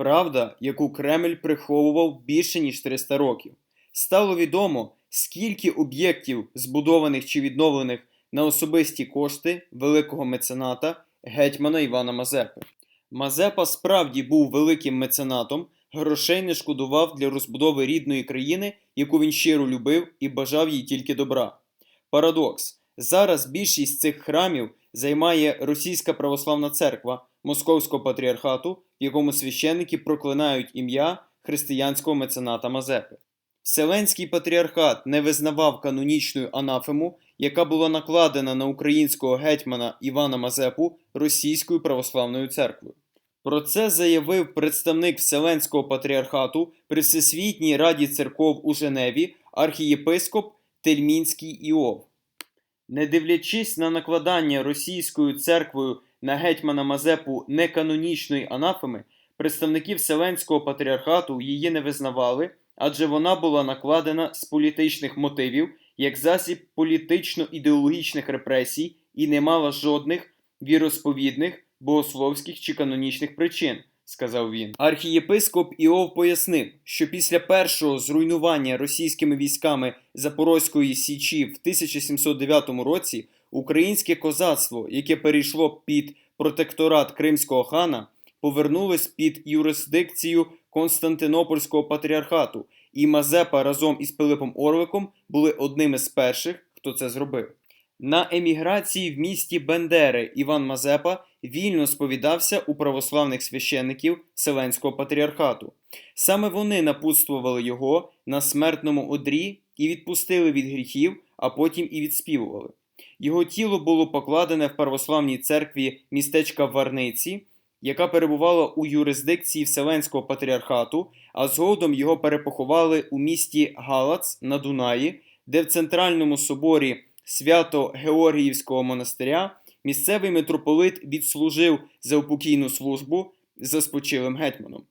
Правда, яку Кремль приховував більше ніж 300 років. Стало відомо, скільки об'єктів, збудованих чи відновлених на особисті кошти великого мецената гетьмана Івана Мазепи. Мазепа справді був великим меценатом, грошей не шкодував для розбудови рідної країни, яку він щиро любив і бажав їй тільки добра. Парадокс. Зараз більшість цих храмів займає Російська православна церква Московського патріархату, в якому священники проклинають ім'я християнського мецената Мазепи. Вселенський патріархат не визнавав канонічною анафему, яка була накладена на українського гетьмана Івана Мазепу Російською православною церквою. Про це заявив представник Вселенського патріархату при Всесвітній Раді церков у Женеві архієпископ Тельмінський Іов. Не дивлячись на накладання російською церквою на гетьмана Мазепу неканонічної анафеми, представники Вселенського патріархату її не визнавали, адже вона була накладена з політичних мотивів як засіб політично-ідеологічних репресій і не мала жодних віросповідних, богословських чи канонічних причин, сказав він. Архієпископ Іов пояснив, що після першого зруйнування російськими військами Запорозької Січі в 1709 році українське козацтво, яке перейшло під протекторат Кримського хана, повернулось під юрисдикцію Константинопольського патріархату, і Мазепа разом із Пилипом Орликом були одними з перших, хто це зробив. На еміграції в місті Бендери Іван Мазепа вільно сповідався у православних священників Вселенського патріархату. Саме вони напутствували його на смертному одрі і відпустили від гріхів, а потім і відспівували. Його тіло було покладене в православній церкві містечка Варниці, яка перебувала у юрисдикції Вселенського патріархату, а згодом його перепоховали у місті Галац на Дунаї, де в центральному соборі Свято-Георгіївського монастиря місцевий митрополит відслужив заупокійну службу за спочилим гетьманом.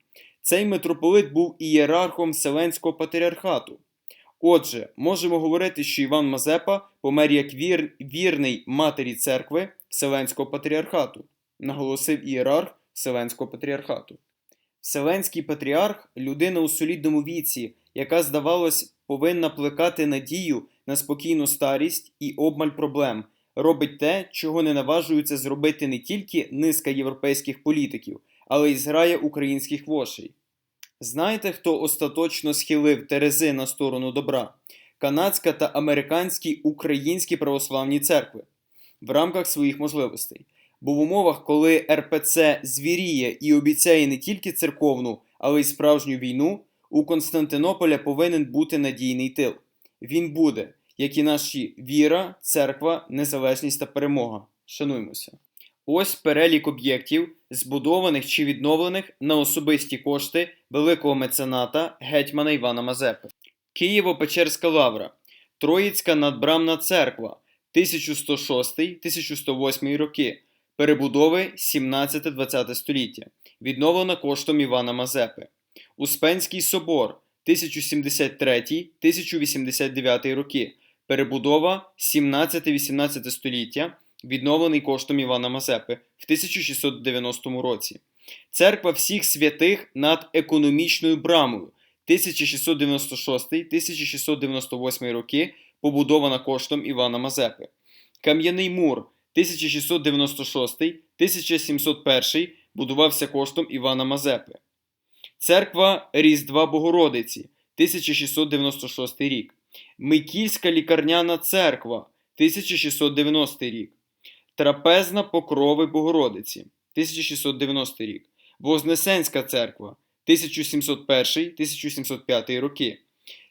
Цей митрополит був ієрархом Вселенського патріархату. Отже, можемо говорити, що Іван Мазепа помер як вір... вірний матері церкви Вселенського патріархату, наголосив ієрарх Вселенського патріархату. Вселенський патріарх людина у солідному віці, яка, здавалось, повинна плекати надію на спокійну старість і обмаль проблем, робить те, чого не наважуються зробити не тільки низка європейських політиків, але й зграя українських вошей. Знаєте, хто остаточно схилив Терези на сторону добра? Канадська та американські українські православні церкви в рамках своїх можливостей. Бо в умовах, коли РПЦ звіріє і обіцяє не тільки церковну, але й справжню війну, у Константинополя повинен бути надійний тил. Він буде, як і наші віра, церква, незалежність та перемога. Шануймося. Ось перелік об'єктів, збудованих чи відновлених на особисті кошти великого мецената гетьмана Івана Мазепи. Києво-Печерська лавра, Троїцька надбрамна церква 1106-1108 роки, перебудови 17-20 століття, відновлена коштом Івана Мазепи. Успенський собор 1073-1089 роки, перебудова 17-18 століття, відновлений коштом Івана Мазепи в 1690 році. Церква всіх святих над економічною брамою 1696-1698 роки, побудована коштом Івана Мазепи. Кам'яний мур 1696-1701 будувався коштом Івана Мазепи. Церква Різдва Богородиці 1696 рік. Микільська лікарняна церква 1690 рік. Трапезна Покрови Богородиці 1690 рік. Вознесенська церква 1701-1705 роки.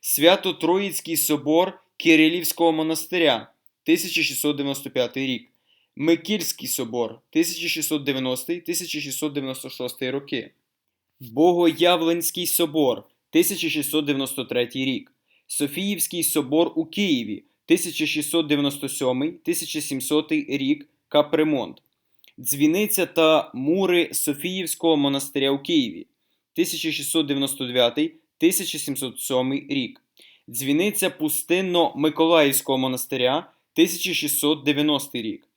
Свято Троїцький собор Кирилівського монастиря 1695 рік. Микільський собор 1690-1696 роки. Богоявленський собор 1693 рік. Софіївський собор у Києві 1697-1700 рік капремонт. Дзвіниця та мури Софіївського монастиря у Києві 1699-1707 рік. Дзвіниця Пустинно-Миколаївського монастиря 1690 рік.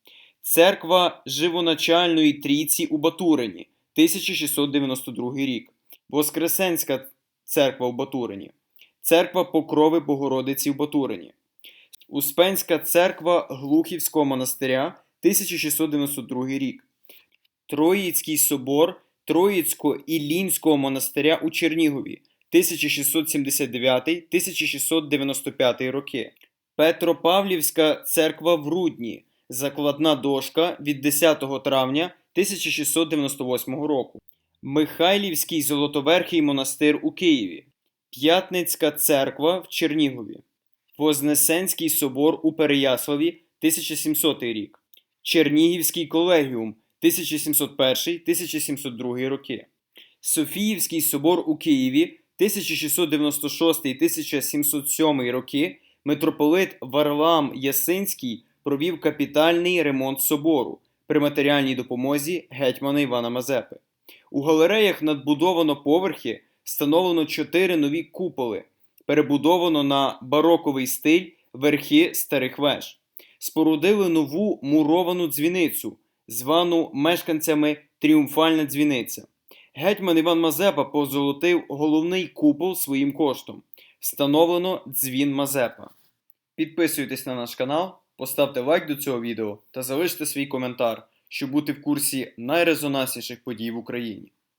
Церква Живоначальної трійці у Батурині 1692 рік. Воскресенська церква в Батурині, церква Покрови Богородиці в Батурині, Успенська церква Глухівського монастиря 1692 рік, Троїцький собор Троїцько-Іллінського монастиря у Чернігові 1679-1695 роки, Петропавлівська церква в Рудні, закладна дошка від 10 травня 1698 року, Михайлівський Золотоверхий монастир у Києві, П'ятницька церква в Чернігові, Вознесенський собор у Переяславі 1700 рік, Чернігівський колегіум 1701-1702 роки, Софіївський собор у Києві 1696-1707 роки. Митрополит Варлам Ясинський провів капітальний ремонт собору при матеріальній допомозі гетьмана Івана Мазепи. У галереях надбудовано поверхи, встановлено чотири нові куполи, перебудовано на бароковий стиль верхи старих веж. Спорудили нову муровану дзвіницю, звану мешканцями Тріумфальна дзвіниця. Гетьман Іван Мазепа позолотив головний купол своїм коштом. Встановлено дзвін Мазепа. Підписуйтесь на наш канал, поставте лайк до цього відео та залиште свій коментар, щоб бути в курсі найрезонансніших подій в Україні.